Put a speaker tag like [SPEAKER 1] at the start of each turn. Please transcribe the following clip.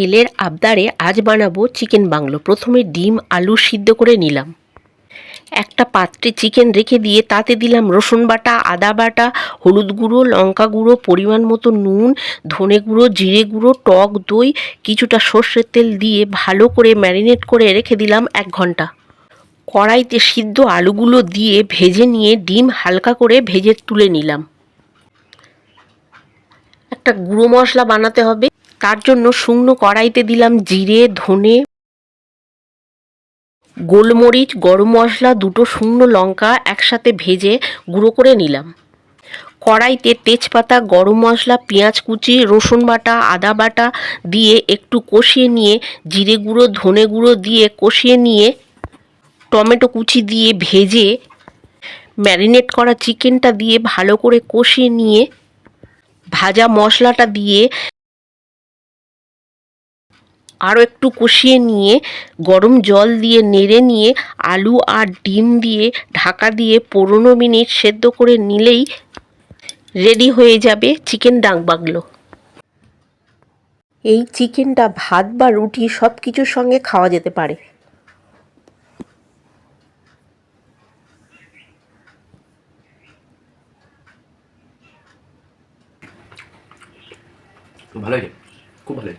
[SPEAKER 1] ছেলের আবদারে আজ বানাবো চিকেন বাংলো। প্রথমে ডিম, আলু সিদ্ধ করে নিলাম। একটা পাত্রে চিকেন রেখে দিয়ে তাতে দিলাম রসুন বাটা, আদা বাটা, হলুদ গুঁড়ো, লঙ্কা গুঁড়ো, পরিমাণ মতো নুন, ধনে গুঁড়ো, জিরে গুঁড়ো, টক দই, কিছুটা সর্ষের তেল দিয়ে ভালো করে ম্যারিনেট করে রেখে দিলাম এক ঘণ্টা। কড়াইতে সিদ্ধ আলুগুলো দিয়ে ভেজে নিয়ে ডিম হালকা করে ভেজে তুলে নিলাম। একটা গুঁড়ো মশলা বানাতে হবে। তার জন্য শুকনো কড়াইতে দিলাম জিরে, ধনে, গোলমরিচ, গরম মশলা, দুটো শুকনো লঙ্কা একসাথে ভেজে গুঁড়ো করে নিলাম। কড়াইতে তেজপাতা, গরম মশলা, পেঁয়াজ কুচি, রসুন বাটা, আদা বাটা দিয়ে একটু কষিয়ে নিয়ে, জিরে গুঁড়ো, ধনে গুঁড়ো দিয়ে কষিয়ে নিয়ে, টমেটো কুচি দিয়ে ভেজে ম্যারিনেট করা চিকেনটা দিয়ে ভালো করে কষিয়ে নিয়ে, ভাজা মশলাটা দিয়ে আরও একটু কষিয়ে নিয়ে, গরম জল দিয়ে নেড়ে নিয়ে, আলু আর ডিম দিয়ে ঢাকা দিয়ে পনেরো মিনিট সেদ্ধ করে নিলেই রেডি হয়ে যাবে চিকেন ডাক বাংলো এই চিকেনটা ভাত বা রুটি সব কিছুর সঙ্গে খাওয়া যেতে পারে।
[SPEAKER 2] ভালো খুব ভালো